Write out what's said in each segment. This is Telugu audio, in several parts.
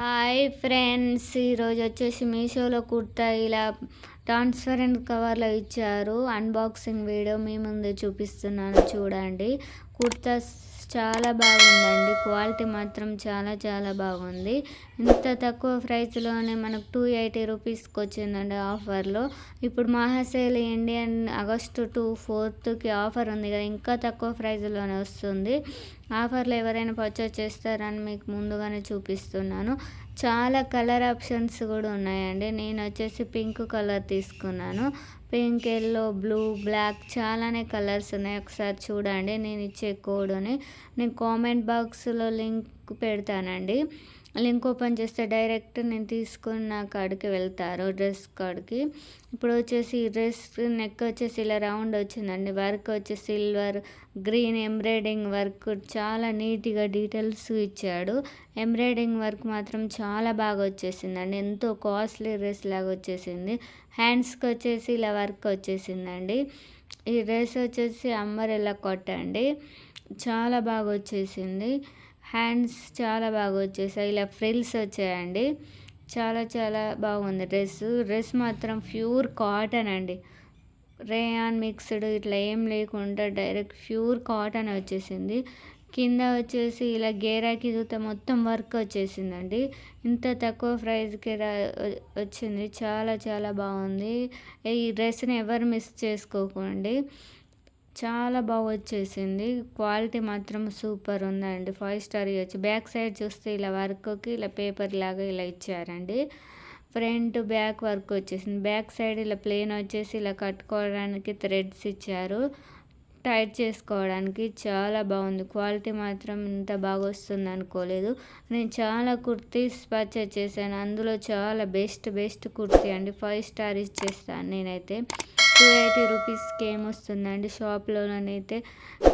హాయ్ ఫ్రెండ్స్ ఈరోజు వచ్చేసి మీషోలో కుర్తా ఇలా ట్రాన్స్పరెంట్ కవర్లో ఇచ్చారు. అన్బాక్సింగ్ వీడియో మీ ముందు చూపిస్తున్నాను చూడండి. కుర్తా చాలా బాగుందండి. క్వాలిటీ మాత్రం చాలా చాలా బాగుంది. ఇంత తక్కువ ప్రైస్లోనే మనకు టూ ఎయిటీ రూపీస్కి వచ్చిందండి ఆఫర్లో. ఇప్పుడు మహాసేల్ ఇండియన్ ఆగస్టు టూ ఫోర్త్కి ఆఫర్ ఉంది కదా ఇంకా తక్కువ ప్రైస్లోనే వస్తుంది. ఆఫర్లు ఎవరైనా పర్చేజ్ చేస్తారని మీకు ముందుగానే చూపిస్తున్నాను. చాలా కలర్ ఆప్షన్స్ కూడా ఉన్నాయండి. నేను వచ్చేసి పింక్ కలర్ తీసుకున్నాను. పింక్ ఎల్లో బ్లూ బ్లాక్ చాలానే కలర్స్ ఉన్నాయి. ఒకసారి చూడండి. నేను ఇచ్చే కోడ్ని నేను కామెంట్ బాక్స్లో లింక్ పెడతానండి. లింక్ ఓపెన్ చేస్తే డైరెక్ట్ నేను తీసుకున్న కాడికి వెళ్తారు డ్రెస్ కాడికి. ఇప్పుడు వచ్చేసి డ్రెస్ నెక్ వచ్చేసి ఇలా రౌండ్ వచ్చిందండి. వర్క్ వచ్చేసి సిల్వర్ గ్రీన్ ఎంబ్రాయిడింగ్ వర్క్ చాలా నీట్గా డీటెయిల్స్ ఇచ్చాడు. ఎంబ్రాయిడింగ్ వర్క్ మాత్రం చాలా బాగా వచ్చేసిందండి. ఎంతో కాస్ట్లీ డ్రెస్ లాగా వచ్చేసింది. హ్యాండ్స్కి వచ్చేసి ఇలా వర్క్ వచ్చేసిందండి. ఈ డ్రెస్ వచ్చేసి అమ్మరెల్లా కొట్టండి. చాలా బాగా వచ్చేసింది. హ్యాండ్స్ చాలా బాగా వచ్చేసాయి. ఇలా ఫ్రిల్స్ వచ్చాయండి. చాలా చాలా బాగుంది డ్రెస్ డ్రెస్ మాత్రం ప్యూర్ కాటన్ అండి. రేయాన్ మిక్స్డ్ ఇట్లా ఏం లేకుండా డైరెక్ట్ ప్యూర్ కాటన్ వచ్చేసింది. కింద వచ్చేసి ఇలా గేరాకి చూస్తే మొత్తం వర్క్ వచ్చేసిందండి. ఇంత తక్కువ ప్రైస్కి వచ్చింది. చాలా చాలా బాగుంది. ఈ డ్రెస్ని ఎవరు మిస్ చేసుకోకండి. చాలా బాగా వచ్చేసింది. క్వాలిటీ మాత్రం సూపర్ ఉందండి. ఫైవ్ స్టార్ ఇవ్వచ్చు. బ్యాక్ సైడ్ చూస్తే ఇలా వర్క్కి ఇలా పేపర్ లాగా ఇలా ఇచ్చారండి. ఫ్రంట్ బ్యాక్ వర్క్ వచ్చేసింది. బ్యాక్ సైడ్ ఇలా ప్లేన్ వచ్చేసి ఇలా కట్టుకోవడానికి థ్రెడ్స్ ఇచ్చారు. టైట్ చేసుకోవడానికి చాలా బాగుంది. క్వాలిటీ మాత్రం ఇంత బాగా వస్తుంది అనుకోలేదు. నేను చాలా కుర్తీస్ పర్చేస్ చేశాను. అందులో చాలా బెస్ట్ బెస్ట్ కుర్తీ అండి. ఫైవ్ స్టార్ ఇచ్చేస్తాను నేనైతే. టూ ఎయిటీ రూపీస్కి ఏమొస్తుందండి షాప్లోనైతే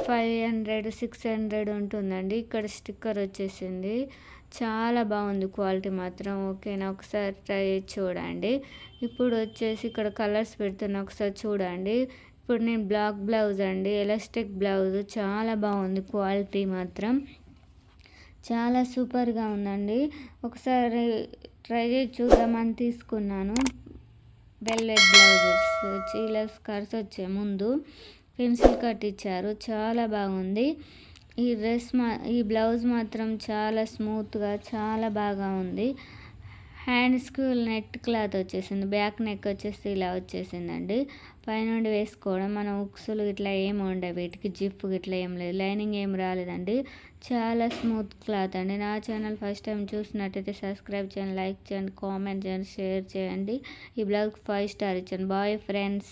ఫైవ్ హండ్రెడ్ సిక్స్ హండ్రెడ్ ఉంటుందండి. ఇక్కడ స్టిక్కర్ వచ్చేసింది. చాలా బాగుంది క్వాలిటీ మాత్రం. ఓకేనా? ఒకసారి ట్రై చూడండి. ఇప్పుడు వచ్చేసి ఇక్కడ కలర్స్ పెడుతున్నా ఒకసారి చూడండి. ఇప్పుడు నేను బ్లాక్ బ్లౌజ్ అండి. Elastic blouse. చాలా బాగుంది క్వాలిటీ మాత్రం. చాలా సూపర్గా ఉందండి. ఒకసారి ట్రై చేసి చూద్దామని తీసుకున్నాను. వెల్వెట్ బ్లౌజెస్ వచ్చి ఇలా స్కర్ట్స్ వచ్చాయి ముందు పెన్సిల్ కట్ ఇచ్చారు. చాలా బాగుంది. ఈ డ్రెస్ మా ఈ బ్లౌజ్ మాత్రం చాలా స్మూత్గా చాలా బాగా ఉంది. హ్యాండ్స్కు నెట్ క్లాత్ వచ్చేసింది బ్యాక్ నెక్ వచ్చేసి ఇలా వచ్చేసిందండి. పైనుండి వేసుకోవడం మన ఉక్సులు ఇట్లా ఏమి ఉండవు వీటికి జిప్ ఇట్లా ఏం లేదు లైనింగ్ ఏం రాలేదండి. చాలా స్మూత్ క్లాత్ అండి. నా ఛానల్ ఫస్ట్ టైం చూసినట్టయితే సబ్స్క్రైబ్ చేయండి లైక్ చేయండి కామెంట్ చేయండి షేర్ చేయండి. ఈ బ్లౌజ్ ఫైవ్ స్టార్ ఇచ్చాను. Bye friends.